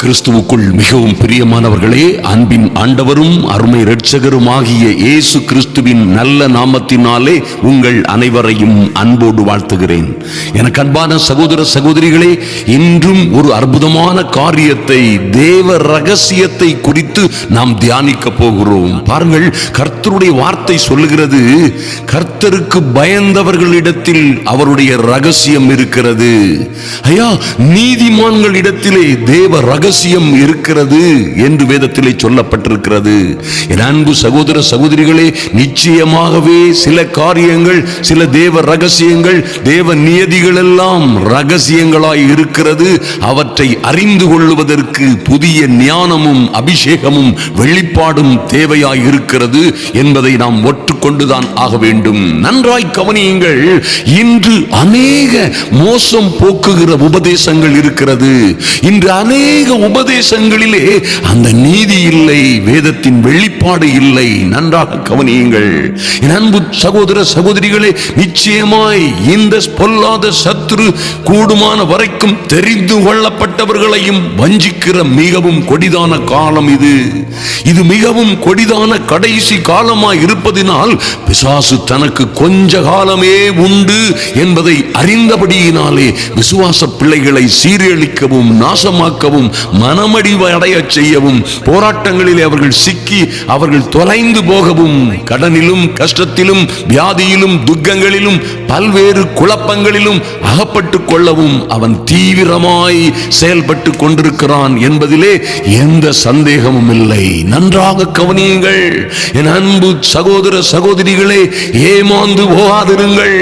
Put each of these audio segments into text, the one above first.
கிறிஸ்துவுக்குள் மிகவும் பிரியமானவர்களே அன்பின் ஆண்டவரும் அருமை இரட்சகரும் ஆகிய இயேசு கிறிஸ்துவின் நல்ல நாமத்தினாலே உங்கள் அனைவரையும் அன்போடு வாழ்த்துகிறேன். எனக்கு அன்பான சகோதர சகோதரிகளே இன்றும் ஒரு அற்புதமான காரியத்தை தேவ ரகசியத்தை குறித்து நாம் தியானிக்க போகிறோம். பாருங்கள் கர்த்தருடைய வார்த்தை சொல்லுகிறது கர்த்தருக்கு பயந்தவர்களிடத்தில் அவருடைய ரகசியம் இருக்கிறது. ஐயா நீதிமான்களிடத்திலே தேவ ரகசியம் ரகசியம் இருக்கிறது என்று வேதத்திலே சொல்லப்பட்டிருக்கிறது. என் அன்பு சகோதர சகோதரிகளே நிச்சயமாகவே சில காரியங்கள் சில தேவ ரகசியங்கள் தேவ நியதிகள் எல்லாம் ரகசியங்களாய் இருக்கிறது. அவற்றை அறிந்து கொள்வதற்கு புதிய ஞானமும் அபிஷேகமும் வெளிப்பாடும் தேவையாய் இருக்கிறது என்பதை நாம் ஒற்றுக்கொண்டுதான் ஆக வேண்டும். நன்றாய் கவனியுங்கள் இன்று அநேக மோசம் போக்குகிற உபதேசங்கள் இருக்கிறது. இன்று அநேக உபதேசங்களிலே அந்த நீதி இல்லை வேதத்தின் வெளிப்பாடு இல்லை. நன்றாக கவனியுங்கள். என் அன்பு சகோதர சகோதரிகளே நிச்சயமாய் இந்த பொல்லாத சத்ரு கூடுமான வரைக்கும் தெரிந்து கொள்ளப்பட்டவர்களையும் வஞ்சிக்கிற மிகவும் கொடிதான காலம் இது. இது மிகவும் கொடிதான கடைசி காலமாய் இருப்பதினால் பிசாசு தனக்கு கொஞ்ச காலமே உண்டு என்பதை அறிந்தபடியினாலே விசுவாச பிள்ளைகளை சீரழிக்கவும் நாசமாக்கவும் மனமடிவு அடைய செய்யவும் போராட்டங்களிலே அவர்கள் சிக்கி அவர்கள் தொலைந்து போகவும் கடனிலும் கஷ்டத்திலும் வியாதியிலும் துக்கங்களிலும் பல்வேறு குழப்பங்களிலும் அகப்பட்டுக் கொள்ளவும் அவன் தீவிரமாய் செயல்பட்டு கொண்டிருக்கிறான் என்பதிலே எந்த சந்தேகமும் இல்லை. நன்றாக கவனியுங்கள். என் அன்பு சகோதர சகோதரிகளே ஏமாந்து போகாதிருங்கள்.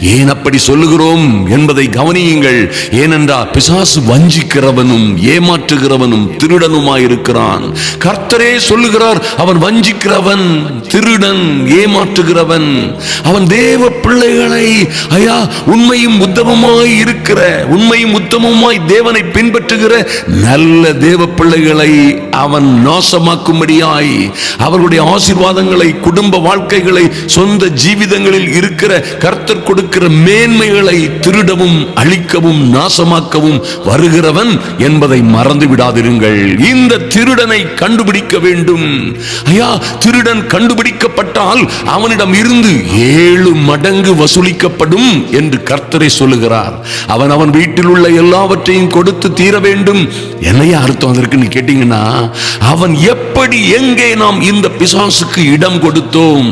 ஏன் அப்படி சொல்லுகிறோம் என்பதை கவனியுங்கள். ஏனென்றால் பிசாசு வஞ்சிக்கிறவனும் ஏமாற்றுகிறவனும் திருடனுமாயிருக்கிறான். கர்த்தரே சொல்லுகிறார் அவன் வஞ்சிக்கிறவன் திருடன் ஏமாற்றுகிறவன். அவன் தேவ பிள்ளைகளை ஐயா உண்மையும் உத்தமமாய் இருக்கிற உண்மையும் உத்தமமாய் தேவனை பின்பற்றுகிற நல்ல தேவ பிள்ளைகளை அவன் பிரகாசமாக்கும்படியாய் அவர்களுடைய ஆசீர்வாதங்களை குடும்ப வாழ்க்கைகளை சொந்த ஜீவிதங்களில் இருக்கிற கர்த்தர் கொடுக்கிற மேன்மைகளை திருடவும் அழிக்கவும் நாசமாக்கவும் வருகிறவன் என்பதை மறந்து விடாதிருங்கள். இந்த திருடனை கண்டுபிடிக்க வேண்டும். ஐயா திருடன் கண்டுபிடிக்கப்பட்டால் அவனிடம் இருந்து ஏழு மடங்கு வசூலிக்கப்படும் என்று கர்த்தரை சொல்லுகிறார். அவன் அவன் வீட்டில் உள்ள எல்லாவற்றையும் கொடுத்து தீர வேண்டும். என்னையா அர்த்தம் அதற்குன்னு கேட்டீங்கன்னா அவன் எப்படி எங்கே நாம் இந்த பிசாசுக்கு இடம் கொடுத்தோம்.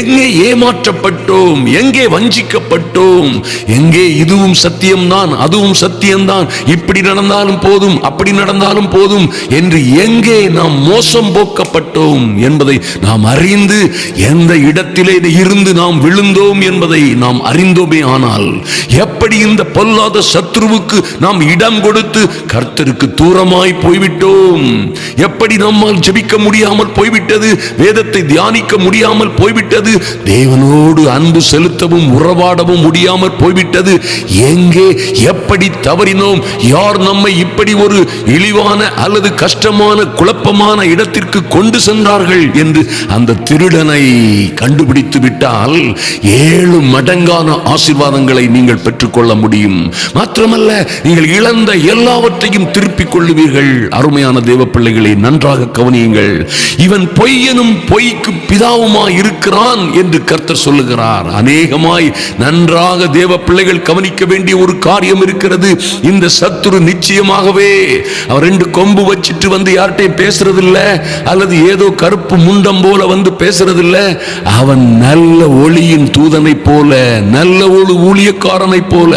எங்கே ஏமாற்றப்பட்டோம் எங்கே வஞ்சிக்கப்பட்டோம். எங்கே இதுவும் சத்தியம்தான் அதுவும் சத்தியம்தான். இப்படி நடந்தாலும் போதும் அப்படி நடந்தாலும் போதும் என்று எங்கே நாம் மோசம் போக்கப்பட்டோம் என்பதை நாம் அறிந்து எந்த இடத்திலே இருந்து நாம் விழுந்தோம் என்பதை நாம் அறிந்தோமே ஆனால் எப்படி இந்த பொல்லாத சத்ருவுக்கு நாம் இடம் கொடுத்து கர்த்தருக்கு தூரமாய் போய்விட்டோம்? எப்படி நம்மால் ஜெபிக்க முடியாமல் போய்விட்டது? வேதத்தை தியானிக்க முடியாமல் போய்விட்டது. தேவனோடு அன்பு செலுத்தவும் உறவாடவும் முடியாமல் போய்விட்டது. எங்கே எப்படி தவறினோம்? யார் நம்மை இப்படி ஒரு இழிவான அல்லது கஷ்டமான குழப்பமான இடத்திற்கு கொண்டு சென்றார்கள் என்று அந்த திருடனை கண்டுபிடித்து விட்டால் ஏழு மடங்கான ஆசீர்வாதங்களை நீங்கள் பெற்றுக்கொள்ள முடியும். மாத்திரமல்ல நீங்கள் இழந்த எல்லாவற்றையும் திருப்பிக் கொள்ளுவீர்கள். அருமையான தேவ பிள்ளைகளை நன்றாக கவனியுங்கள். இவன் பொய்ய பொய்யனும் பொய்க்கு பிதாவுமா இருக்கிறான் என்று கர்த்தர் சொல்லுகிறார். அநேகமாய் நன்றாக தேவ பிள்ளைகள் கவனிக்க வேண்டிய ஒரு காரியம் இருக்கிறது. இந்த சத்துரு நிச்சயமாகவே அவர் ரெண்டு கொம்பு வச்சுட்டு வந்து யார்கிட்டையும் பேசுறதில்ல அல்லது ஏதோ கருப்பு முண்டம் போல வந்து பேசுறதில்ல. அவன் நல்ல ஒளியின் தூதனை போல நல்ல ஒரு ஊழியக்காரனை போல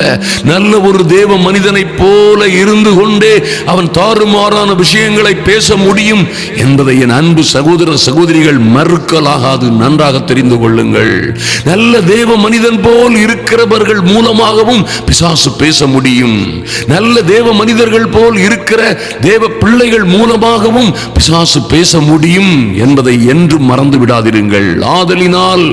நல்ல ஒரு தேவ மனிதனைப் போல இருந்து கொண்டே அவன் தாறுமாறான விஷயங்களை பேச முடியும் என்பதை என் அன்பு சகோதர சகோதரிகள் மறுக்கலாகாது நன்றாக தெரிந்து கொள்ளுங்கள். நல்ல தேவ மனிதன் போல் இருக்கிறவர்கள் மூலமாகவும் பிசாசு பேச முடியும். நல்ல தேவ மனிதர்கள் போல் இருக்கிற தேவ பிள்ளைகள் மூலமாகவும் பிசாசு பேச முடியும் என்பதை என்று மறந்து விடாதிருங்கள். ஆதலினால்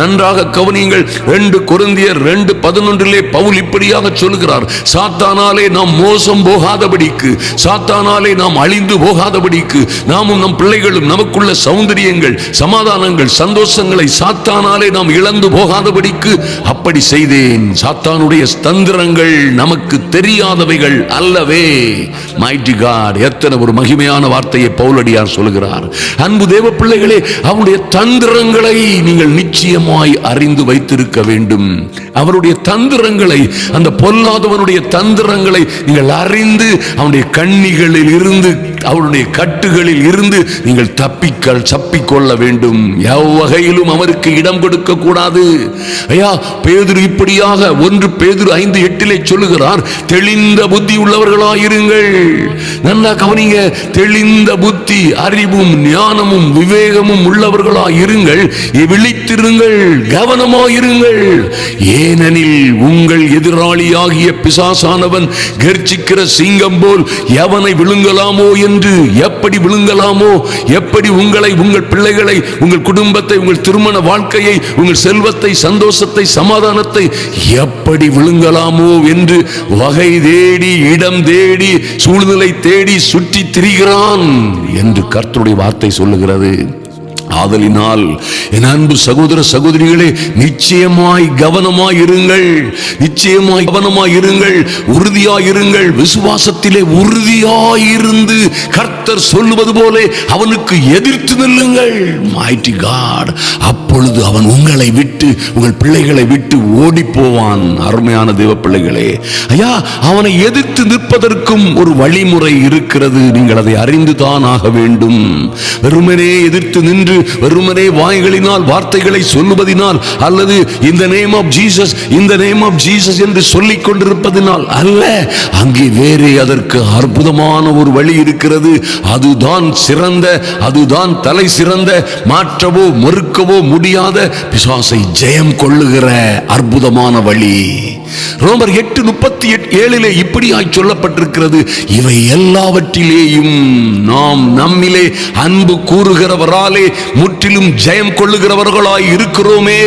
நன்றாக கவனியுங்கள். ரெண்டு குருந்தியர் ரெண்டு பதினொன்றிலே பவுல் இப்படியாக சொல்கிறார். சாத்தானாலே நாம் மோசம் போகாதபடிக்கு சாத்தானாலே நாம் அழிந்து போகாதபடிக்கு நாமும் நம் பிள்ளைகளும் நமக்குள்ள சௌந்த சௌந்தரியங்கள் சமாதானங்கள் சந்தோஷங்களை சாத்தானாலே நாம் இழந்து போகாதபடிக்கு அப்படி செய்தேன். சாத்தானுடைய தந்திரங்கள் நமக்கு தெரியாதவைகள் அல்லவே. மைட்டி காட் எத்தனை ஒரு மகிமையான வார்த்தையை பவுலடியார் சொல்கிறார் அன்பு தேவ பிள்ளைகளே அவருடைய தந்திரங்களை நீங்கள் நிச்சயமாய் அறிந்து வைத்திருக்க வேண்டும். அவருடைய தந்திரங்களை அந்த பொல்லாதவனுடைய தந்திரங்களை நீங்கள் அறிந்து அவனுடைய கண்ணிகளில் இருந்து அவருடைய கட்டுகளில் இருந்து நீங்கள் தப்பிக்க சப்பிக்கொள்ள வேண்டும் எவ்வகையிலும் அவருக்கு இடம் கொடுக்க கூடாது ஐயா பேதுரு இப்படியாக ஒன்று பேதுரு ஐந்து எட்டிலே சொல்லுகிறார் தெளிந்த புத்தி உள்ளவர்களாயிருங்கள். நல்லா கவனிங்க தெளிந்த புத்தி அறிவும் ஞானமும் விவேகமும் உள்ளவர்களாயிருங்கள். விழித்திருங்கள் கவனமாயிருங்கள். ஏனெனில் உங்கள் எதிராளியாகிய பிசாசானவன் கர்ச்சிக்கிற சிங்கம் போல் எவனை விழுங்கலாமோ என்று எப்படி விழுங்கலாமோ எப்படி உங்களை உங்கள் பிள்ளைகளை உங்கள் குடும்பத்தை உங்கள் திருமண வாழ்க்கையை உங்கள் செல்வத்தை சந்தோஷத்தை சமாதானத்தை எப்படி விழுங்கலாமோ என்று வகை தேடி இடம் தேடி சூழ்நிலை தேடி சுற்றி திரிகிறான் என்று கர்த்தருடைய வார்த்தை சொல்லுகிறது. ஆதலினால் என் அன்பு சகோதர சகோதரிகளே நிச்சயமாய் கவனமாய் இருங்கள் நிச்சயமாய் கவனமாய் இருங்கள் உறுதியாய் இருங்கள் விசுவாசத்திலே உறுதியாய் இருந்து கர்த்தர் சொல்லுவது போல அவனுக்கு எதிர்த்து நில்லுங்கள். அப்பொழுது அவன் உங்களை விட்டு உங்கள் பிள்ளைகளை விட்டு ஓடி போவான் அருமையான தேவ பிள்ளைகளே ஐயா அவனை எதிர்த்து நிற்பதற்கும் ஒரு வழிமுறை இருக்கிறது. நீங்கள் அதை அறிந்து தான் ஆக வேண்டும். வெறுமனே எதிர்த்து நின்று வெறுமனே வாய்களினால் வார்த்தைகளை சொல்லுவதினால் அல்லது இந்த நேம் ஆஃப் ஜீசஸ் இந்த நேம் ஆஃப் ஜீசஸ் என்று சொல்லிக் கொண்டிருப்பதினால் அல்ல. அங்கே வேறே அதற்கு அற்புதமான ஒரு வழி இருக்கிறது. அதுதான் சிறந்த அதுதான் தலை சிறந்த மாற்றவோ மறுக்கவோ முடியாத பிசாசை ஜெயம் கொள்ளுகிற அற்புதமான வழி. ரோமர் எட்டு முப்பத்தி ஏழிலே இப்படியாய் சொல்லப்பட்டிருக்கிறது இவை எல்லாவற்றிலேயும் நாம் நம்மிலே அன்பு கூறுகிறவராலே முற்றிலும் ஜெயம் கொள்ளுகிறவர்களாய் இருக்கிறோமே.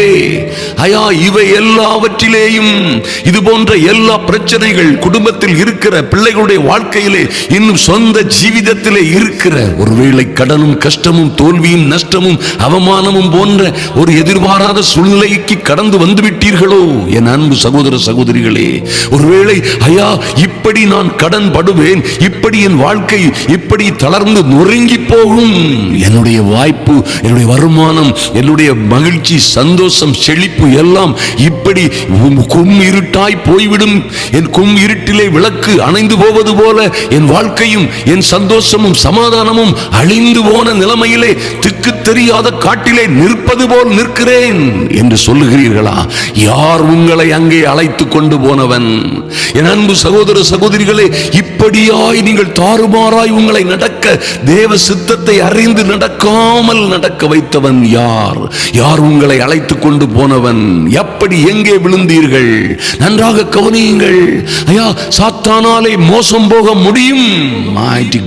ஐயா இவை எல்லாவற்றிலேயும் இது போன்ற எல்லா பிரச்சனைகள் குடும்பத்தில் இருக்கிற பிள்ளைகளுடைய வாழ்க்கையிலே இன்னும் சொந்த ஜீவிதத்திலே இருக்கிற ஒருவேளை கடனும் கஷ்டமும் தோல்வியும் நஷ்டமும் அவமானமும் போன்ற ஒரு எதிர்பாராத சூழ்நிலைக்கு கடந்து வந்து விட்டீர்களோ என் அன்பு சகோதர சகோதரிகளே. ஒருவேளை ஐயா இப்படி நான் கடன் படுவேன் இப்படி என் வாழ்க்கை இப்படி தளர்ந்து நொறுங்கி போகும். என்னுடைய வாய்ப்பு என்னுடைய வருமானம் என்னுடைய மகிழ்ச்சி சந்தோஷம் செழிப்பு எல்லாம் இப்படி கும் இருட்டாய் போய்விடும். என் கும் இருட்டிலே விளக்கு அணைந்து போவது போல என் வாழ்க்கையும் என் சந்தோஷமும் சமாதானமும் அழிந்து போன நிலைமையிலே திக்கு தெரியாத காட்டிலே நிற்பது போல் நிற்கிறேன் என்று சொல்லுகிறீர்களா? யார் உங்களை அங்கே அழைத்து கொண்டு போனவன்? என் அன்பு சகோதர சகோதரிகளே இப்படியாய் நீங்கள் தாறுமாறாய் உங்களை நடக்க தேவ சித்தத்தை அறிந்து நடக்காமல் நடக்க வைத்தவன் யார்? யார் உங்களை அழைத்து கொண்டு போனவன்? எப்படி எங்கே விழுந்தீர்கள்? நன்றாக கவனியுங்கள். ஐயா சாத்தானாலே மோசம் போக முடியும். Mighty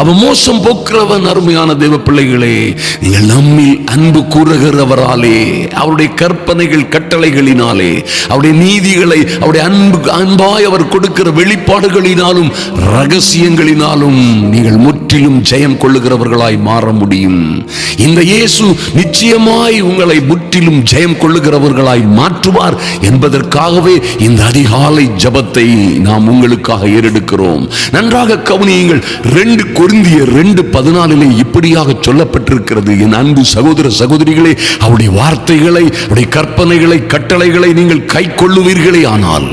அவன் மோசம் போக்குறவன் அருமையான தேவ பிள்ளைகளே நீங்கள் நம்மில் அன்பு கூறுகிறவராலே அவருடைய கற்பனைகள் கட்டளைகளினாலே அவருடைய நீதிகளை அவருடைய அன்பு அன்பாய் அவர் கொடுக்கிற வெளிப்பாடுகளினாலும் ரகசியங்களினாலும் நீங்கள் முற்றிலும் ஜெயம் கொள்ளுகிறவர்களாய் மாற முடியும். இந்த இயேசு நிச்சயமாய் உங்களை முற்றிலும் ஜெயம் கொள்ளுகிறவர்களாய் மாற்றுவார் என்பதற்காகவே இந்த அதிகாலை ஜபத்தை நாம் உங்கள் உங்களுக்காக ஏறெடுக்கிறோம். நன்றாக கவனியுங்கள் ரெண்டு கொருந்திய ரெண்டு பதினாலிலே இப்படியாக சொல்லப்பட்டிருக்கிறது. என் அன்பு சகோதர சகோதரிகளே அவருடைய வார்த்தைகளை அவருடைய கற்பனைகளை கட்டளைகளை நீங்கள் கை கொள்ளுவீர்களே ஆனால்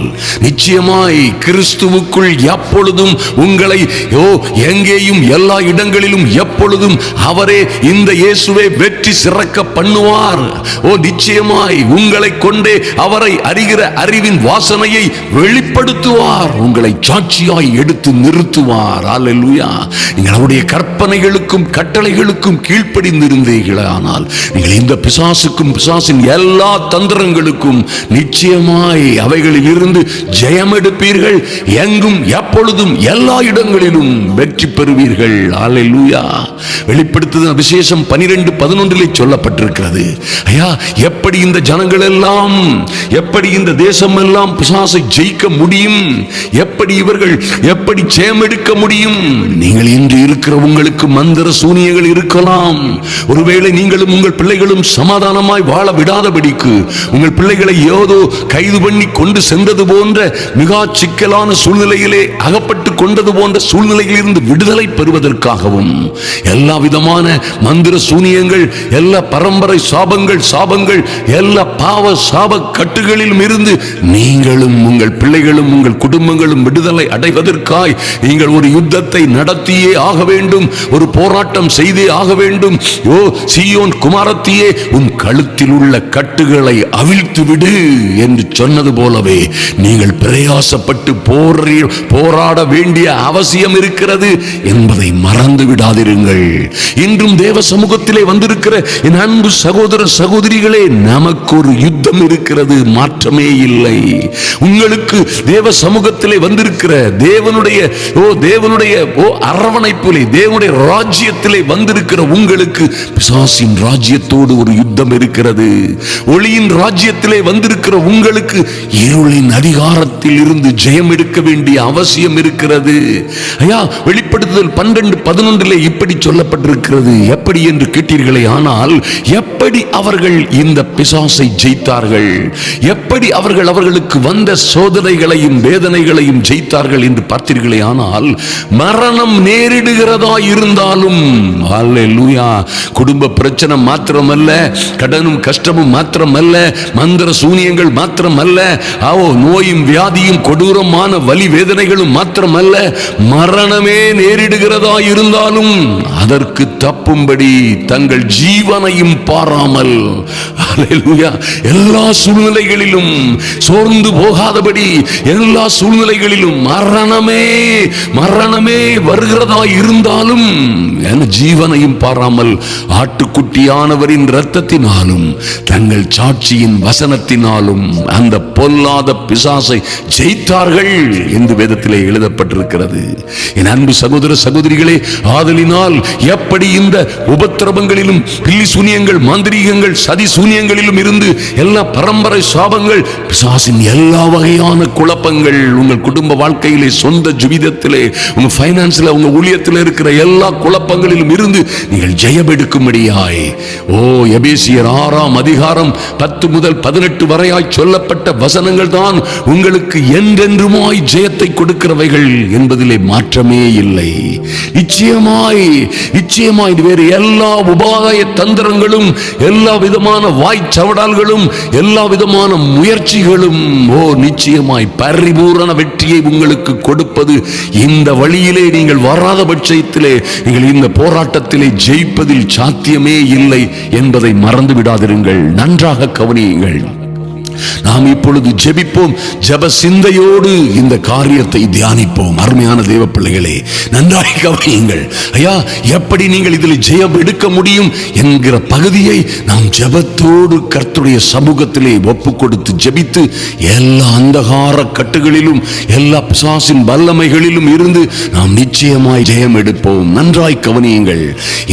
நிச்சயமாய் கிறிஸ்துவுக்குள் எப்பொழுதும் உங்களை யோ எங்கேயும் எல்லா இடங்களிலும் எப்பொழுதும் அவரே இந்த இயேசுவை வெற்றி சிறக்க பண்ணுவார். ஓ நிச்சயமாய் உங்களை கொண்டே அவரை அறிகிற அறிவின் வாசனையை வெளிப்படுத்துவார். உங்கள் உங்களை சாட்சியாய் எடுத்து நிறுத்துவார். அல்லா நீங்கள் அவருடைய கற்பனைகளுக்கும் கட்டளைகளுக்கும் கீழ்ப்படிந்திருந்தீர்களே ஆனால் நீங்கள் இந்த பிசாசுக்கும் பிசாசின் எல்லா தந்திரங்களுக்கும் நிச்சயமாய் அவைகளில் இருந்து ஜெயம் எடுப்பீர்கள். எங்கும் எப்பொழுதும் எல்லா இடங்களிலும் வெற்றி பெறுவீர்கள். அல்லேலூயா வெளிப்படுத்துதல் விசேஷம் பனிரெண்டு பதினொன்றிலே சொல்லப்பட்டிருக்கிறது. ஐயா எப்படி இந்த ஜனங்கள் எல்லாம் எப்படி இந்த தேசம் எல்லாம் பிசாசை ஜெயிக்க முடியும்? எப்படி எப்படி இவர்கள் எப்படி சேமெடுக்க முடியும்? நீங்கள் இன்று இருக்கிற உங்களுக்கு மந்திர சூனியங்கள் இருக்கலாம். ஒருவேளை நீங்களும் உங்கள் பிள்ளைகளும் சமாதானமாய் வாழ விடாதபடிக்கு உங்கள் பிள்ளைகளை ஏதோ கைது பண்ணி கொண்டு சென்றது போன்ற மிக சிக்கலான சூழ்நிலையிலே அகப்பட்டு கொண்டது போன்ற சூழ்நிலையிலிருந்து விடுதலை பெறுவதற்காகவும் எல்லா விதமான மந்திர சூனியங்கள் எல்லா பரம்பரை சாபங்கள் சாபங்கள் எல்லா பாவ சாப கட்டுகளிலும் இருந்து நீங்களும் உங்கள் பிள்ளைகளும் உங்கள் குடும்பங்களும் விடுதலை அடைவதற்காய் நீங்கள் ஒரு யுத்தத்தை நடத்தியே ஆக வேண்டும் ஒரு போராட்டம் செய்தே ஆக வேண்டும். யோ சியோன் குமாரத்தியே உன் கழுத்தில் உள்ள கட்டுகளை அவிழ்த்து விடு என்று சொன்னது போலவே நீங்கள் பிரயாசப்பட்டு போரி போராட வேண்டிய அவசியம் இருக்கிறது என்பதை மறந்து விடாதிருங்கள். இன்றும் தேவ சமூகத்திலே வந்திருக்கிற என் அன்பு சகோதர சகோதரிகளே நமக்கு ஒரு யுத்தம் இருக்கிறது மாற்றமே இல்லை. உங்களுக்கு தேவ சமூகத்திலே வந்திருக்கிற தேவனுடைய ஓ தேவனுடைய ஓ அரவணைப்பிலே தேவனுடைய ராஜ்யத்திலே வந்திருக்கிற உங்களுக்கு பிசாசின் ராஜ்யத்தோடு ஒரு யுத்தம் இருக்கிறது. ஒளியின் ராஜ்யத்திலே வந்திருக்கிற உங்களுக்கு இருளின் அதிகாரத்தில் இருந்து ஜெயம் எடுக்க வேண்டிய அவசியம் இருக்கிறது. ஐயா வெளிப்படுத்துதல் பன்னெண்டு பதினொன்றிலே இப்படி சொல்லப்பட்டிருக்கிறது. எப்படி என்று கேட்டீர்களே ஆனால் எப்படி அவர்கள் இந்த பிசாசை ஜெயித்தார்கள்? எப்படி அவர்கள் அவர்களுக்கு வந்த சோதனைகளையும் வேதனைகளையும் ஜெயித்தார்கள் என்று பார்த்தீர்களே ஆனால் மரணம் நேரிடுகிறதா இருந்தாலும் குடும்ப பிரச்சனை மாத்திரமல்ல கடனும் கஷ்டமும் மாத்திரமல்ல மந்திர சூனியங்கள் மாத்திரமல்ல ஆவோ நோயும் வியாதியும் கொடூரமான வலி வேதனைகளும் மாத்திரமல்ல மரணமே நேரிடுகிறதா இருந்தாலும் அதற்கு தப்பும்படி தங்கள் ஜீவனையும் பாராமல் எல்லா சூழ்நிலைகளிலும் சோர்ந்து போகாதபடி எல்லா சூழ்நிலைகளிலும் மரணமே மரணமே வருகிறதா இருந்தாலும் என ஜீவனையும் பாராமல் ஆட்டுக்குட்டியானவரின் இரத்தத்தினாலும் தங்கள் சாட்சியின் வசனத்தினாலும் அந்த பொல்லாத பிசாசை ஜெயித்தார்கள் என்று வேதத்திலே எழுதப்பட்டிருக்கிறது. என் அன்பு சகோதர சகோதரிகளே ஆதலினால் எப்படி இந்த உபத்திரவங்களிலும் பில்லி சூனியங்கள் மாந்திரீகங்கள் சதி சூனியங்களிலும் இருந்து எல்லா பரம்பரை சாபங்கள் பிசாசின் எல்லா வகையான குழப்பங்கள் உங்கள் குடும்ப குடும்ப வாழ்க்கையிலே சொந்த ஜீவிதத்திலே உங்க பைனான்ஸ்ல உங்க ஊழியத்தில் இருக்கிற எல்லா குழப்பங்களிலும் இருந்து நீங்கள் ஜெயம் எடுக்கும்படியாய் ஓ எபேசியர் ஆறாம் அதிகாரம் பத்து முதல் பதினெட்டு வரையாய் சொல்லப்பட்ட வசனங்கள் தான் உங்களுக்கு என்றென்றுமாய் ஜெயத்தை கொடுக்கிறவைகள் என்பதிலே மாற்றமே இல்லை. நிச்சயமாய் நிச்சயமாய் வேறு எல்லா உபாய தந்திரங்களும் எல்லா விதமான வாய்ச்சவடால்களும் எல்லா விதமான முயற்சிகளும் ஓ நிச்சயமாய் பரிபூரண வெற்றி வழியை உங்களுக்கு கொடுப்பது இந்த வழியிலே நீங்கள் வராத பட்சத்திலே நீங்கள் இந்த போராட்டத்திலே ஜெயிப்பதில் சாத்தியமே இல்லை என்பதை மறந்து விடாதிருங்கள் நன்றாக கவனியுங்கள். நாம் இப்பொழுது ஜெபிப்போம். ஜப சிந்தையோடு இந்த காரியத்தை தியானிப்போம். அருமையான தேவ பிள்ளைகளே நன்றாக கவனியுங்கள். ஐயா எப்படி நீங்கள் இதில் ஜெயம் எடுக்க முடியும் என்கிற பகுதியை நாம் ஜபத்தோடு கர்த்துடைய சமூகத்திலே ஒப்பு கொடுத்து ஜெபித்து எல்லா அந்தகார கட்டுகளிலும் எல்லா பிசாசின் வல்லமைகளிலும் இருந்து நாம் நிச்சயமாய் ஜெயம் எடுப்போம். நன்றாய் கவனியுங்கள்.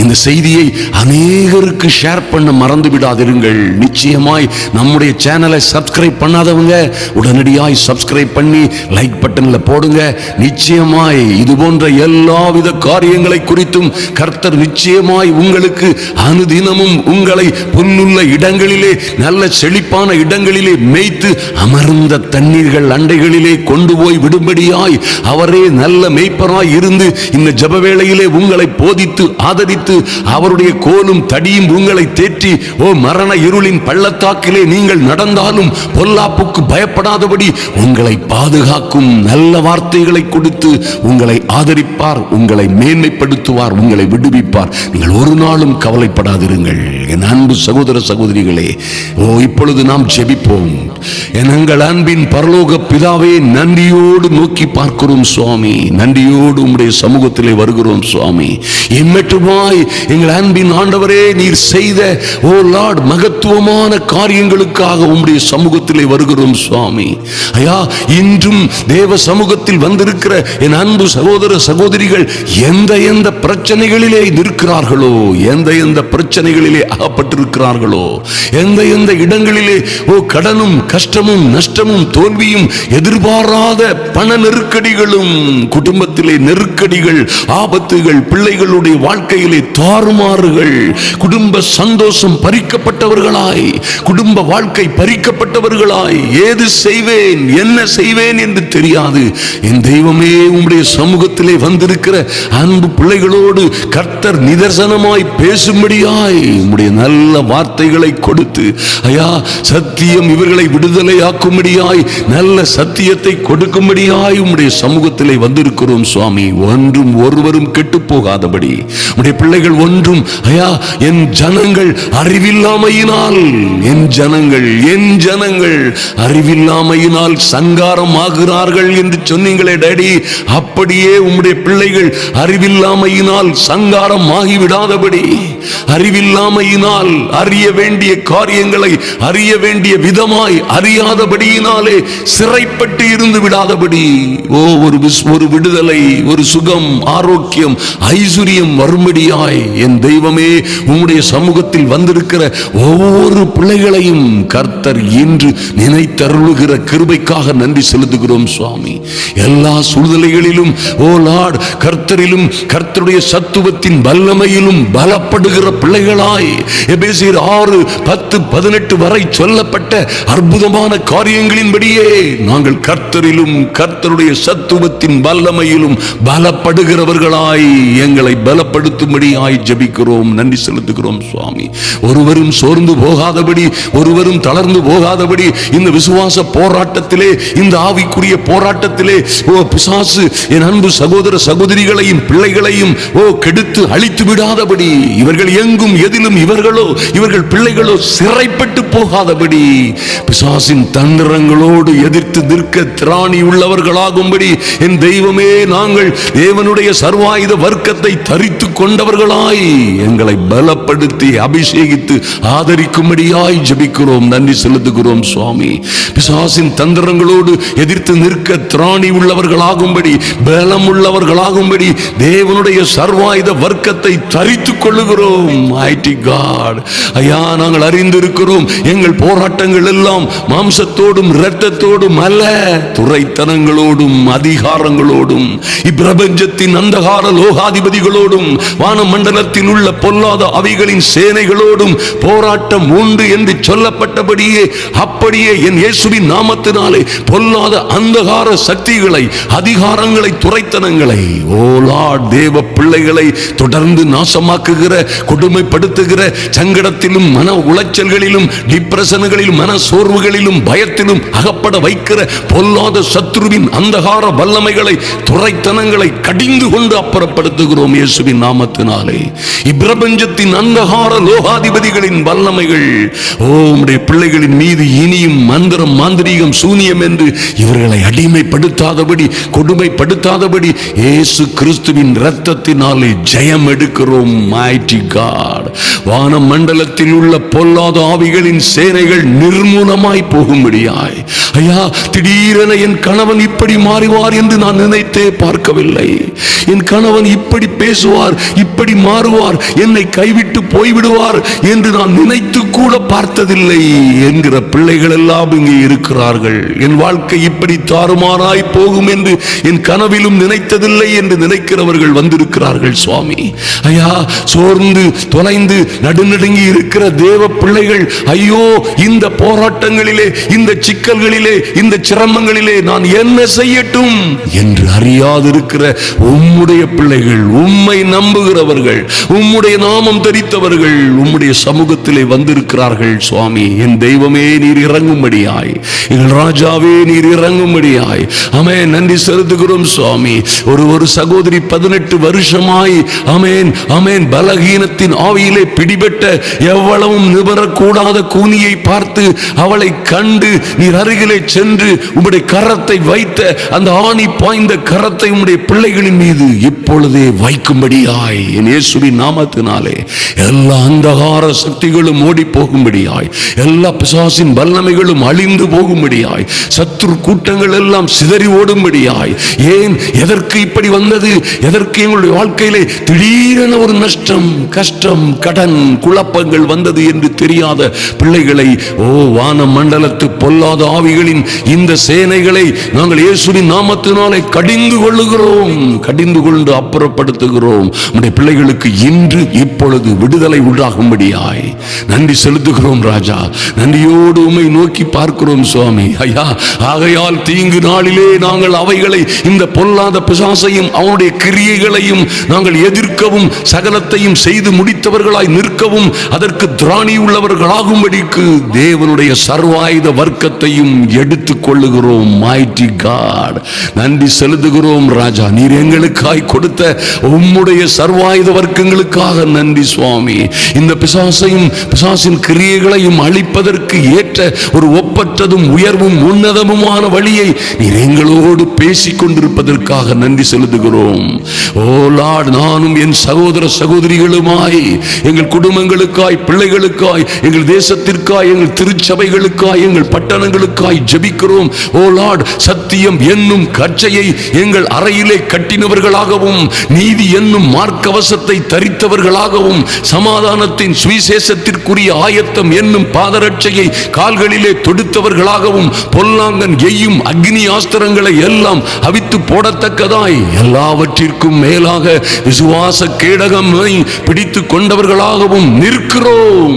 இந்த செய்தியை அநேகருக்கு ஷேர் பண்ண மறந்து விடாதிருங்கள் நிச்சயமாய் நம்முடைய சேனலை சப்ஸ்கிரைப் பண்ணாதவங்க உடனடியாய் சப்ஸ்கிரைப் பண்ணி லைக் பட்டன்ல போடுங்க. நிச்சயமாய் இது போன்ற எல்லாவித காரியங்களை குறித்தும் கர்த்தர் நிச்சயமாய் உங்களுக்கு அனுதினமும் உங்களை புல்லுள்ள இடங்களிலே நல்ல செழிப்பான இடங்களிலே மேய்த்து அமர்ந்த தண்ணீர்கள் அண்டைகளிலே கொண்டு போய் விடும்படியாய் அவரே நல்ல மெய்ப்பராய் இருந்து இந்த ஜெப வேளையிலே உங்களை போதித்து ஆதரித்து அவருடைய கோலும் தடியும் உங்களை தேற்றி ஓ மரண இருளின் பள்ளத்தாக்கிலே நீங்கள் நடந்தாலும் பொல்லாப்புக்கு பயப்படாதபடி உங்களை பாதுகாக்கும் நல்ல வார்த்தைகளை கொடுத்து உங்களை ஆதரிப்பார் உங்களை மேன்மைப்படுத்துவார் உங்களை விடுவிப்பார். நீங்கள் ஒரு நாளும் கவலைப்படாதிருங்கள். என் அன்பு சகோதர சகோதரிகளே ஓ இப்பொழுது நாம் ஜெபிப்போம். என் எங்கள் அன்பின் பரலோக பிதாவே நன்றியோடு நோக்கி பார்க்கிறோம் சுவாமி. நன்றியோடு உம்முடைய சமூகத்திலே வருகிறோம் சுவாமி. இம்மட்டுமாய் எங்கள் அன்பின் ஆண்டவரே நீர் செய்த ஓ லார்ட் மகத்துவமான காரியங்களுக்காக உம்முடைய சமூகத்திலே வருகிறோம் சுவாமி. ஐயா இன்றும் தேவ சமூகத்தில் வந்திருக்கிற என் அன்பு சகோதர சகோதரிகள் எந்த எந்த பிரச்சனைகளிலே நிற்கிறார்களோ எந்த எந்த பிரச்சனைகளிலே அகப்பட்டிருக்கிறார்களோ எந்த எந்த இடங்களிலே ஓ கடனும் கஷ்டமும் நஷ்டமும் தோல்வியும் எதிர்பாராத பண நெருக்கடிகளும் குடும்பத்திலே நெருக்கடிகள் ஆபத்துகள் பிள்ளைகளுடைய வாழ்க்கையிலே தாறுமாறுகள் குடும்ப சந்தோஷம் பறிக்கப்பட்டவர்களாய் குடும்ப வாழ்க்கை பறிக்கப்பட்டவர்களாய் ஏது செய்வேன் என்ன செய்வேன் என்று தெரியாது. என் தெய்வமே உம்முடைய சமூகத்திலே வந்திருக்கிற அன்பு பிள்ளைகளோடு கர்த்தர் நிதர்சனமாய் பேசும்படியாய் உம்முடைய நல்ல வார்த்தைகளை கொடுத்து ஐயா சத்தியம் இவர்களை விடுதலையாக்கும்படியாய் நல்ல சத்தியத்தை கொடுக்கும்படியாய் உம்முடைய சமூகத்திலே வந்திருக்கிறோம் சுவாமி. ஒன்றும் ஒருவரும் கெட்டு போகாதபடி உடைய பிள்ளைகள் ஒன்றும் ஐயா என் ஜனங்கள் அறிவில்லாமையினால் என் ஜனங்கள் என் ஜனங்கள் அறிவில்லாமையினால் சங்காரம் ஆகிறார்கள் என்று சொன்னீங்களே டேடி. அப்படியே உம்முடைய பிள்ளைகள் அறிவில்லாமையினால் சங்காரம் ஆகிவிடாதபடி அறிவில்லாமையினால் அறிய வேண்டிய காரியங்களை அறிய வேண்டிய விதமாய் அறியாதபடியினாலே சிறைப்பட்டு இருந்து விடாதபடி. ஓ ஒரு ஒரு விடுதலை ஒரு சுகம் ஆரோக்கியம் ஐஸ்வர்யம் வரும்படியாய் என் தெய்வமே உம்முடைய சமூகத்தில் வந்திருக்கிற ஒவ்வொரு பிள்ளைகளையும் கர்த்தர் இன்று நினைத்தருளுகிற கிருபைக்காக நன்றி செலுத்துகிறோம் சுவாமி. எல்லா சூழ்நிலைகளிலும் ஓ லார்ட் கர்த்தரிலும் கர்த்தருடைய சத்துவத்தின் வல்லமையிலும் பலப்படுகிற பிள்ளைகளாய் எபேசியர் ஆறு பத்து பதினெட்டு வரை சொல்லப்பட்ட அற்புதமான காரியங்களின்படியே நாங்கள் கர்த்தரிலும் கர்த்தருடைய சத்துவத்தின் வல்லமையிலும் பலப்படுகிறவர்களாய் எங்களை பலப்படுத்தும்படியாய் ஜபிக்கிறோம் நன்றி செலுத்துகிறோம் சுவாமி. ஒருவரும் சோர்ந்து போகாதபடி ஒருவரும் தளர்ந்து போகாதபடி இந்த விசுவாச போராட்டத்திலே இந்த ஆவிக்குரிய போராட்டத்திலே ஓ பிசாசு என் அன்பு சகோதர சகோதரிகளையும் பிள்ளைகளையும் ஓ கெடுத்து அழித்து விடாதபடி இவர்கள் எங்கும் எதிலும் இவர்களோ இவர்கள் பிள்ளைகளோ சிறைப்பட்டு போகாதபடி பிசாசின் தந்திரங்களோடு எதிர்த்து நிற்க திராணி உள்ளவர்களாகும்படி என் தெய்வமே நாங்கள் தேவனுடைய சர்வாயுத வர்க்கத்தை தரித்து கொண்டவர்களாய் எங்களை பலப்படுத்தி அபிஷேகித்து ஆதரிக்கும்படியாய் ஜபிக்கிறோம். நன்றி செலுத்துகிறோம். சுவாமி. பிசாசின் தந்திரங்களோடு எதிர்த்து நிற்க திராணி உள்ளவர்களாகும்படி பலம் உள்ளவர்களாகும்படி தேவனுடைய சர்வாயுத வர்க்கத்தை தரித்து கொள்ளுகிறோம். ஐடி காட் ஐயா நாங்கள் அறிந்திருக்கிறோம் எங்கள் போராட்டங்கள் எல்லாம் மாம்சத்தோடும் இரத்தத்தோடும் அல்ல துறைத்தனங்களோடும் அதிகாரங்களோடும் இப்பிரபஞ்சத்தின் அந்தகார லோகாதிபதிகளோடும் வானமண்டலத்தில் உள்ள பொல்லாத அவைகளின் சேனைகளோடும் போராட்டம் உண்டு என்று சொல்லப்பட்டபடியே அப்படியே என் இயேசுவின் நாமத்தினாலே பொல்லாத அந்தகார சக்திகளை அதிகாரங்களை துறைத்தனங்களை ஓலா தேவ பிள்ளைகளை தொடர்ந்து நாசமாக்குகிற கொடுமைப்படுத்துகிற சங்கடத்திலும் மன உளைச்சல்களிலும் டிப்ரெஷன்களிலும் மன சோர்வுகளிலும் பயத்திலும் அகப்பட வைக்கிற பொல்லாத சத்ருவின் அந்தகார வல்லமைகளை துறைத்தனங்களை கடிந்து கொண்டு அப்புறப்படுத்துகிறோம் இயேசுவின் நாமத்தினாலே. இப்பிரபஞ்சத்தின் அந்தகார லோகாதிபதிகளின் வல்லமைகள் ஓ உடைய பிள்ளைகளின் மீது இனியும் மந்திரம் மாந்திரீகம் சூனியம் என்று இவர்களை அடிமைப்படுத்தாதபடி கொடுமைப்படுத்தாதபடி இயேசு கிறிஸ்துவின் இரத்தத்தினாலே ஜெயம் எடுக்கிறோம் mighty காட் வான மண்டலத்தில் உள்ள பொல்லாத ஆவிகளின் சேனைகள் நிர்மூலமாய் போகும்படியாய். ஐயா திடீரென என் கணவன் இப்படி மாறுவார் என்று நான் நினைத்தே பார்க்கவில்லை. என் கணவன் இப்படி பேசுவார் இப்படி மாறுவார் என்னை கைவிட்டு போய்விடுவார் என்று நான் நினைத்து கூட பார்த்ததில்லை என்கிற பிள்ளைகள் எல்லாம் இங்கே இருக்கிறார்கள். என் வாழ்க்கை இப்படி தாறுமாறாய் போகும் என்று என் கனவிலும் நினைத்ததில்லை என்று நினைக்கிறவர்கள் வந்திருக்கிறார்கள் சுவாமி. ஐயா சோர்ந்து தொலைந்து நடுநடுங்கி இருக்கிற தேவ பிள்ளைகள் ஐயோ இந்த போராட்டங்களிலே இந்த சிக்கல்களிலே இந்த சிரமங்களிலே நான் என்ன செய்யட்டும் என்று அறியாதிருக்கிற உம்முடைய பிள்ளைகள் உம்மை நம்புகிறவர்கள் உம்முடைய நாமம் தரித்தவர்கள் உம்முடைய சமூகத்திலே வந்திருக்கிறார்கள் சுவாமி. என் தெய்வமே நீர் இறங்கும்படியாய். எங்கள் ராஜாவே நீர் இறங்கும்படியாய். அமே நன்றி செலுத்துகிறோம் சுவாமி. ஒரு ஒரு சகோதரி பதினெட்டு வருஷமாய் அமேன் அமேன் பலகீனத்தின் ஆவியிலே பிடிபட்ட எவ்வளவும் நிபரக்கூடாத கூனியை பார்த்து அவளை கண்டு நீர் அருகிலே சென்று உம்முடைய கரத்தை வைத்த அந்த ஆணி பாய்ந்த கரத்தை உம்முடைய பிள்ளைகளின் மீது இப்பொழுதே வைக்கும்படியாய். என் இயேசுவின் நாமத்தினாலே எல்லா அந்தகார சக்திகளும் ஓடி போகும்படியாய் எல்லா பிசாசு பிசாசின் வல்லமைகளும் அழிந்து போகும்படியாய் சத்துரு கூட்டங்கள் எல்லாம் சிதறி ஓடும்படியாய் ஏன் எதற்கு இப்படி வந்தது? எதற்கு எங்களுடைய வாழ்க்கையிலே திடீரென ஒரு நஷ்டம் கஷ்டம் கடன் குழப்பங்கள் வந்தது என்று தெரியாத பிள்ளைகளை ஓ வான மண்டலத்து பொல்லாத ஆவிகளின் இந்த சேனைகளை நாங்கள் இயேசுவின் நாமத்தினாலே கடிந்து கொள்ளுகிறோம் கடிந்து கொண்டு அப்புறப்படுத்துகிறோம். உடைய பிள்ளைகளுக்கு இன்று இப்பொழுது விடுதலை உண்டாகும்படியாய் நன்றி செலுத்துகிறோம் ராஜா. நன்றியோ நன்றியோடு உமை நோக்கி பார்க்கிறோம் சுவாமி. ஐயா ஆகையால் தீங்கு நாளிலே நாங்கள் அவைகளை இந்த பொல்லாத பிசாசையும் அவனுடைய கிரியைகளையும் நாங்கள் எதிர்க்கவும் சகலத்தையும் செய்து முடித்தவர்களாய் நிற்கவும் அதற்கு திராணி உள்ளவர்களாகும்படிக்கு தேவனுடைய சர்வாயுத வர்க்கத்தையும் எடுத்துக் கொள்ளுகிறோம் மாய்டி காட் நன்றி செலுத்துகிறோம் ராஜா. நீர் எங்களுக்காய் கொடுத்த உம்முடைய சர்வாயுத வர்க்கங்களுக்காக நன்றி சுவாமி. இந்த பிசாசையும் பிசாசின் கிரியைகளையும் அழிப்பதற்கு ஏற்ற ஒரு ஒப்பற்றதும் உயர்வும் உன்னதமுமான வழியை நீர் எங்களோடு பேசிக் கொண்டிருப்பதற்காக நன்றி செலுத்துகிறோம். ஓ லார்ட் நானும் என் சகோதர சகோதரிகளுமாய் எங்கள் குடும்பங்களுக்காய் பிள்ளைகளுக்காய் எங்கள் தேசத்திற்காய் எங்கள் திருச்சபைகளுக்காய் எங்கள் பட்டணங்களுக்காய் ஜபிக்கிறோம். ஓ லார்ட் சத்தியம் என்னும் கச்சையை எங்கள் அறையிலே கட்டினவர்களாகவும் நீதி என்னும் மார்க்கவசத்தை தரித்தவர்களாகவும் சமாதானத்தின் சுவிசேஷத்திற்குரிய ஆயத்தம் என்னும் பாதரட்சையை கால்களிலே தொடுத்தவர்களாகவும் பொல்லாங்கன் எய்யும் அக்னி ஆஸ்திரங்களை எல்லாம் அவித்து போடத்தக்கதாய். எல்லாவற்றிற்கும் மேலாக விசுவாச கேடகமை பிடித்து கொண்டவர்களாகவும் நிற்கிறோம்.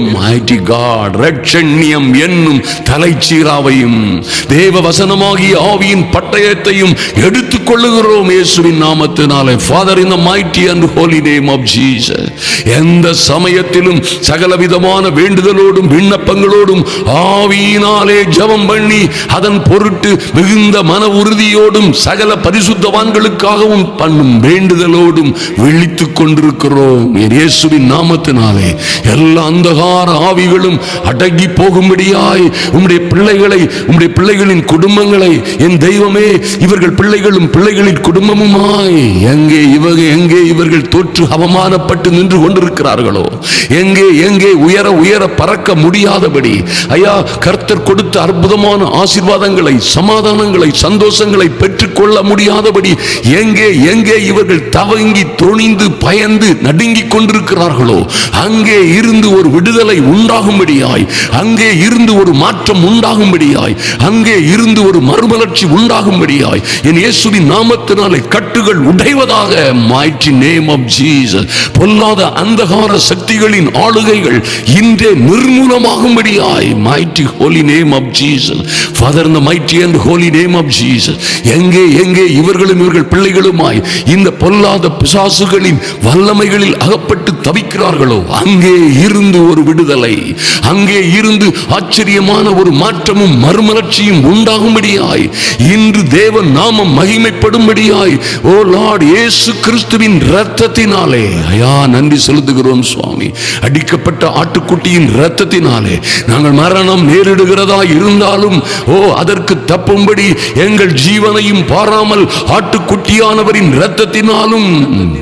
ரட்சண்யம் என்னும் தலைச்சீராவையும் தேவ வசனமாகிய ஆவியின் பட்டயத்தையும் எடுத்துக் கொள்ளுகிறோம். இயேசுவின் நாமத்தினாலே father in the mighty and holy name of Jesus எந்த சமயத்திலும் சகலவிதமான வேண்டுதலோடும் விண்ணப்பங்களோடும் ஆவியினாலே ஜபம் பண்ணி அதன் பொருட்டு மிகுந்த மன உறுதியோடும் சகல பரிசுத்தவான்களுக்காகவும் பண்ணும் வேண்டுதலோடும் விழித்துக் கொண்டிருக்கிறோம். இயேசுவின் நாமத்தினாலே எல்லா அந்தகார ஆவிகளும் அடங்கி போகும்படியாய் உம்முடைய பிள்ளைகளை உம்முடைய பிள்ளைகளின் குடும்பங்களை என் தெய்வமே இவர்கள் பிள்ளைகளும் பிள்ளைகளின் குடும்பமுமாய் எங்கே இவர்கள் எங்கே இவர்கள் தோற்று அவமானப்பட்டு நின்று கொண்டிருக்கிறார்களோ? எங்கே எங்கே உயர உயர பறக்க முடியாதபடி ஐயா கர்த்தர் கொடுத்த அற்புதமான ஆசீர்வாதங்களை சமாதானங்களை சந்தோஷங்களை பெற்றுக்கொள்ள முடியாதபடி எங்கே எங்கே இவர்கள் தவங்கி துணிந்து பயந்து நடுங்கிக் கொண்டிருக்கிறார்களோ அங்கே இருந்து ஒரு விடுதலை உண்டாகும்படியாய் அங்கே இருந்து ஒரு மாற்றம் உண்டாகும்படியாய் அங்கே இருந்து ஒரு மறுமலர்ச்சி உண்டாகும்படியாய் என் இயேசுவின் நாமத்தினாலே கட்டுகள் உடைவதாக மாய்ச்சி நேம் ஆஃப் ஜீசஸ் பொல்லா இல்லாத அந்தகார சக்திகளின் ஆளுகைகள் இன்றே நிர்மூலமாகும்படியாய். Mighty holy name of Jesus father இந்த mighty and holy name of Jesus எங்கே எங்கே இவர்களும் இவர்கள் பிள்ளைகளுமாய் இந்த பொல்லாத பிசாசுகளின் வல்லமைகளில் அகப்பட்டு தவிக்கிறார்களோ அங்கே இருந்து ஒரு விடுதலை. அங்கே இருந்து ஆச்சரியமான ஒரு மாற்றமும் மறுமலர்ச்சியும் உண்டாகும்படியாய். இன்று தேவன் நாமம் மகிமைப்படும்படியாய். ஓ லார்ட் இயேசு கிறிஸ்துவின் இரத்தத்தினாலே. ஐயா நன்றி செலுத்துகிறோம் சுவாமி. அடிக்கப்பட்ட ஆட்டுக்குட்டியின் இரத்தத்தினாலே நாங்கள் மரணம் நேரிடுகிறதா இருந்தாலும் ஓ அதற்கு தப்பும்படி எங்கள் ஜீவனையும் பாராமல் ஆட்டுக்குட்டியானவரின் இரத்தத்தினாலும்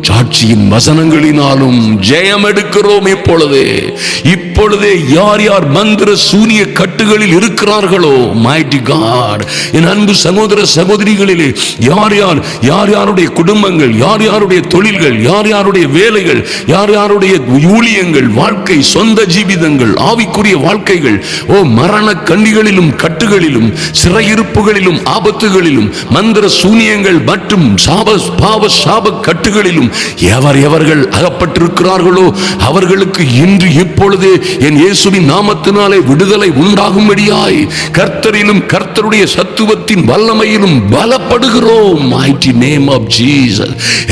சாட்சியின் வசனங்களினாலும் ஜெயம் எடுக்கிறோம் இப்பொழுதே. இப்பொழுதே யார் யார் மந்திர சூனிய கட்டுகளில் இருக்கிறார்களோ மைட்டி காட் என் அன்பு சகோதர சகோதரிகளிலே யார் யார் யார் யாருடைய குடும்பங்கள் யார் யாருடைய தொழில்கள் யார் யாருடைய வேலைகள் யார் யாருடைய ஊழியங்கள் வாழ்க்கை சொந்த ஜீவிதங்கள் ஆவிக்குரிய வாழ்க்கைகள் ஓ மரண கண்டிகளிலும் கட்டுகளிலும் சிறையிருப்புகளிலும் ஆபத்துகளிலும் மந்திர சூனியங்கள் மற்றும் சாப பாவ சாப கட்டுகளிலும் எவர் எவர்கள் அகப்பட்டிருக்கிறார்களோ அவர்களுக்கு இன்று இப்பொழுது என் இயேசுவின் நாமத்தினாலே விடுதலை உண்டாகும்படியாய் கர்த்தரிலும் கர்த்தருடைய சத்துவத்தின் வல்லமையிலும் பலப்படுகிறோம். Mighty name of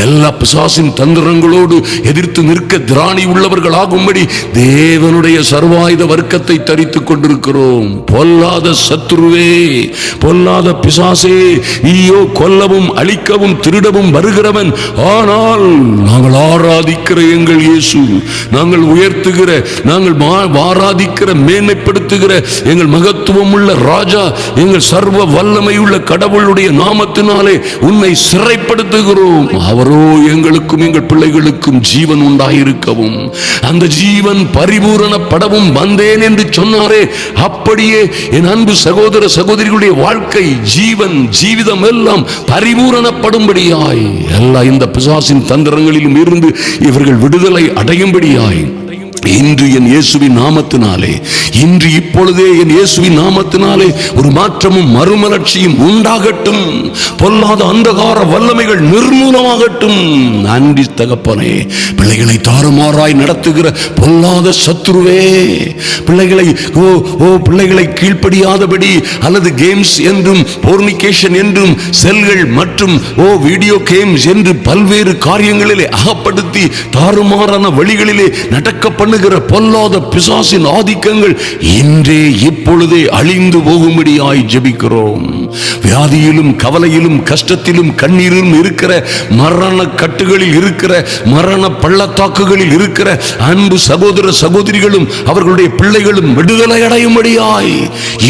எல்லா பிசாசின் தந்திரங்களோடு எதிர்த்து நிற்க திராணி உள்ளவர்கள் ஆகும்படி தேவனுடைய சர்வாயுத வர்க்கத்தை தரித்துக் கொண்டிருக்கிறோம். பொல்லாத சத்ருவே பொல்லாத பிசாசே நீயோ கொல்லவும் அழிக்கவும் திருடவும் வருகிறவன். ஆனால் நாங்கள் ஆராதிக்கிற எங்கள் இயேசு நாங்கள் உயர்த்துகிற நாங்கள் மா- ஆராதிக்கிற மேன்மைப்படுத்துகிற எங்கள் மகத்துவம் உள்ள ராஜா எங்கள் சர்வ வல்லமையுள்ள கடவுளுடைய நாமத்தினாலே உன்னை சிறைப்படுத்துகிறோம். அவரோ எங்களுக்கும் எங்கள் பிள்ளைகளுக்கும் ஜீவன் உண்டாயிருக்கவும். அந்த ஜீவன் பரிபூரணப்படவும் வந்தேன் என்று சொன்னாரே. அப்படியே என் அன்பு சகோதர சகோதரிகளுடைய வாழ்க்கை ஜீவன் ஜீவிதம் எல்லாம் பரிபூரணப்படும்படியாய் எல்லா இந்த பிசாசின் தந்திரங்களிலும் இருந்து இவர்கள் விடுதலை அடையும்படியாய் இன்று என் இயேசுவின் நாமத்தினாலே இன்று இப்பொழுதே என் இயேசுவின் நாமத்தினாலே ஒரு மாற்றமும் மறுமலர்ச்சியும் உண்டாகட்டும். பொல்லாத அந்தகார வல்லமைகள் நிர்மூலமாகட்டும். நன்றி தகப்பனே பிள்ளைகளை தாறுமாறாய் நடத்துகிற பொல்லாத சத்ருவே. பிள்ளைகளை ஓ ஓ பிள்ளைகளை கீழ்ப்படியாதபடி அல்லது கேம்ஸ் என்றும் போர்னிகேஷன் என்றும் செல்கள் மற்றும் ஓ வீடியோ கேம்ஸ் என்று பல்வேறு காரியங்களிலே அகப்படுத்தி தாறுமாறான வழிகளிலே நடக்க பண்ணுகிற பொல்லாத பிசாசின் ஆதிக்கங்கள் இன்றே இப்பொழுதே அழிந்து போகும்படியாய் ஜெபிக்கிறோம். வியாதியிலும் கவலையிலும் கஷ்டத்திலும் கண்ணீரிலும் இருக்கிற மரண கட்டுகளில் இருக்கிற மரண பள்ளத்தாக்குகளில் இருக்கிற அன்பு சகோதர சகோதரிகளும் அவர்களுடைய பிள்ளைகளும் விடுதலை அடையும்படியாய்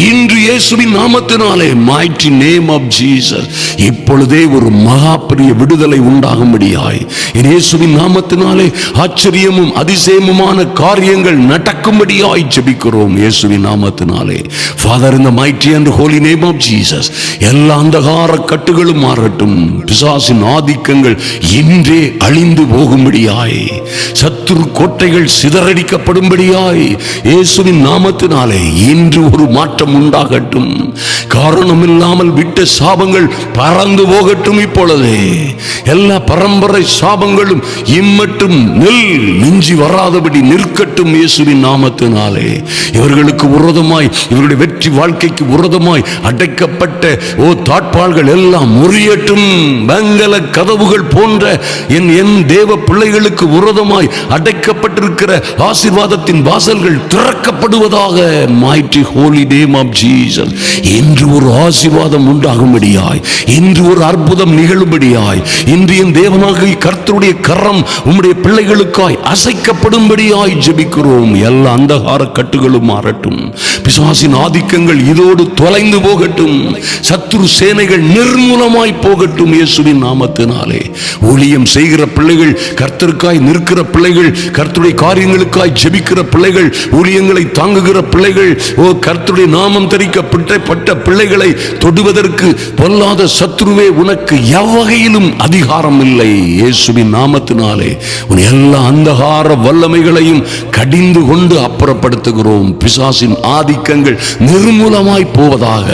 இன்று இயேசுவின் நாமத்தினாலே mighty நேம் ஆஃப் ஜீசஸ் இப்பொழுதே ஒரு மகா பெரிய விடுதலை உண்டாகும்படியாய். இயேசுவின் நாமத்தினாலே ஆச்சரியமும் அதிசயமுமான காரியங்கள் நடக்கும்படியாய் ஜெபிக்கிறோம் இயேசுவின் நாமத்தினாலே. ஃபாதர் இந்த mighty and holy name of Jesus எல்லா அந்தகார கட்டுகளும் மாறட்டும். பிசாசின் ஆதிக்கங்கள் இன்றே அழிந்து போகும்படியாய். சத் கோட்டைகள் சிதறடிக்கப்படும்படியாய் இயேசுவின் நாமத்தினாலே இன்று ஒரு மாற்றம் உண்டாகட்டும். காரணம் இல்லாமல் விட்ட சாபங்கள் பறந்து போகட்டும் இப்பொழுதே. எல்லா பரம்பரை சாபங்களும் இம்மட்டும் நெல் மிஞ்சி வராதபடி நிற்கட்டும் இயேசுவின் நாமத்தினாலே. இவர்களுக்கு உரதமாய் இவருடைய வெற்றி வாழ்க்கைக்கு உரதமாய் அடைக்கப்பட்ட ஓ தாட்பாள்கள் எல்லாம் முறியட்டும். வெங்கல கதவுகள் போன்ற என் என் தேவ பிள்ளைகளுக்கு உரதமாய் அடைக்கப்பட்டிருக்கிற ஆசீர்வாதத்தின் வாசல்கள் திறக்கப்படுவதாக mighty holy name of Jesus இன்று ஒரு ஆசீர்வாதம் உண்டாகும்படியாய் இன்று ஒரு அற்புதம் நிகழும்படியாய் இன்று என் கர்த்தருடைய கரம் உம்முடைய பிள்ளைகளுக்காய் அசைக்கப்படும்படியாய் ஜெபிக்கிறோம். எல்லா அந்தகார கட்டுகளும் மாறட்டும். பிசுவாசின் ஆதிக்கங்கள் இதோடு தொலைந்து போகட்டும். சத்துரு சேனைகள் நிர்மூலமாய் போகட்டும் இயேசுவின் நாமத்தினாலே. ஊழியம் செய்கிற பிள்ளைகள் கர்த்தருக்காய் நிற்கிற பிள்ளைகள் பிள்ளைகள் கர்த்துடைய காரியங்களுக்காய் ஜெபிக்கிற பிள்ளைகள் ஊழியங்களை தாங்குகிற பிள்ளைகள் ஓ கர்த்துடைய நாமம் தரிக்கப்பட்ட பிள்ளைகளை தொடுவதற்கு பொல்லாத சத்ருவே உனக்கு எவ்வகையிலும் அதிகாரம் இல்லை இயேசுவின் நாமத்தினாலே உன் எல்லா அந்தகார வல்லமைகளையும் கடிந்து கொண்டு அப்புறப்படுத்துகிறோம். பிசாசின் ஆதிக்கங்கள் நிர்மூலமாய் போவதாக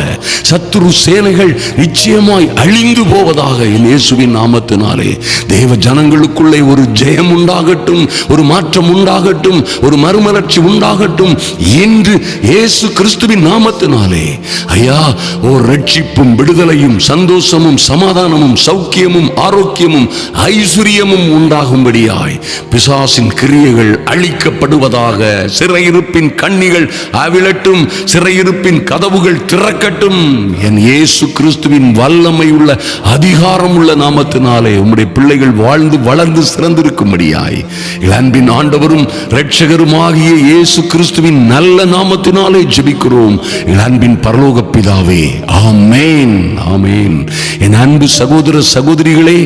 சத்துரு சேனைகள் நிச்சயமாய் அழிந்து போவதாக இயேசுவின் நாமத்தினாலே. தேவ ஜனங்களுக்குள்ளே ஒரு ஜெயம் உண்டாகட்டும் ஒரு மாற்றம் உண்டாகட்டும் ஒரு மறுமலர்ச்சி உண்டாகட்டும் என்று இயேசு கிறிஸ்துவின் நாமத்தினாலே. ஐயா ஓர் ரட்சிப்பும் விடுதலையும் சந்தோஷமும் சமாதானமும் சௌக்கியமும் ஆரோக்கியமும் ஐஸ்வர்யமும் உண்டாகும்படியாய் பிசாசின் கிரியைகள் அழிக்கப்படுவதாக சிறையிருப்பின் கண்ணிகள் அவிழட்டும் சிறையிருப்பின் கதவுகள் திறக்கட்டும். என் இயேசு கிறிஸ்துவின் வல்லமை உள்ள அதிகாரம் உள்ள நாமத்தினாலே உம்முடைய பிள்ளைகள் வாழ்ந்து வளர்ந்து சிறந்திருக்கும்படியாய். எங்கள் அன்பின் ஆண்டவரும் இரட்சகருமாகிய இயேசு கிறிஸ்துவின் நல்ல நாமத்தினாலே ஜெபிக்கிறோம். எங்கள் அன்பின் பரலோக பிதாவே ஆமேன் ஆமேன். என் அன்பு சகோதர சகோதரிகளே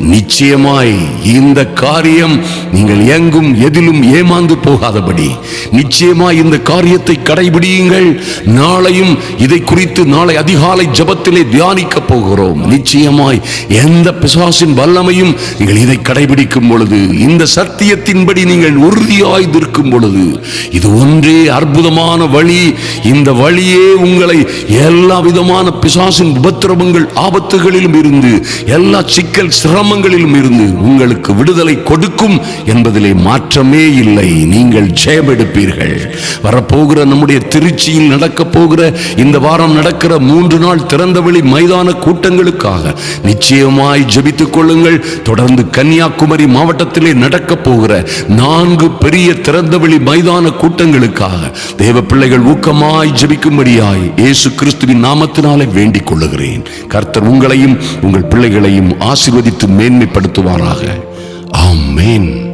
நிச்சயமாய் இந்த காரியம் நீங்கள் எங்கும் எதிலும் ஏமாந்து போகாதபடி. நிச்சயமாய் இந்த காரியத்தை கடைபிடியுங்கள். நாளையும் இதை குறித்து நாளை அதிகாலை ஜபத்திலே தியானிக்க போகிறோம். நிச்சயமாய் எந்த பிசாசின் வல்லமையும் நீங்கள் இதை கடைபிடிக்கும் பொழுது இந்த சத்தியத்தின்படி நீங்கள் உறுதியாய் நிற்கும் பொழுது இது ஒன்றே அற்புதமான வழி. இந்த வழியே உங்களை எல்லா விதமான பிசாசின் உபத்திரவங்கள் ஆபத்துகளிலும் இருந்து எல்லா சிக்கல் சிரமங்களிலும் இருந்து உங்களுக்கு விடுதலை கொடுக்கும் என்பதிலே மாற்றமே இல்லை. நீங்கள் ஜெயமெடுப்பீர்கள் வரப்போகிற நம்முடைய திருச்சியில் நடக்க போகிற இந்த வாரம் நடக்கிற மூன்று நாள் திறந்தவெளி மைதான கூட்டங்களுக்காக நிச்சயமாய் ஜபித்துக் கொள்ளுங்கள். தொடர்ந்து கன்னியாகுமரி மாவட்டத்திலே நடக்க போகிற நான்கு பெரிய திறந்தவெளி மைதான கூட்டங்களுக்காக தேவ பிள்ளைகள் ஊக்கமாய் ஜபிக்கும்படியாய் இயேசு கிறிஸ்துவின் நாமத்தினாலே வேண்டிக் கொள்ளுகிறேன். கர்த்தர் உங்களையும் உங்கள் பிள்ளைகளையும் ஆசீர்வதித்து மேன்மைப்படுத்துவாராக. ஆமேன்.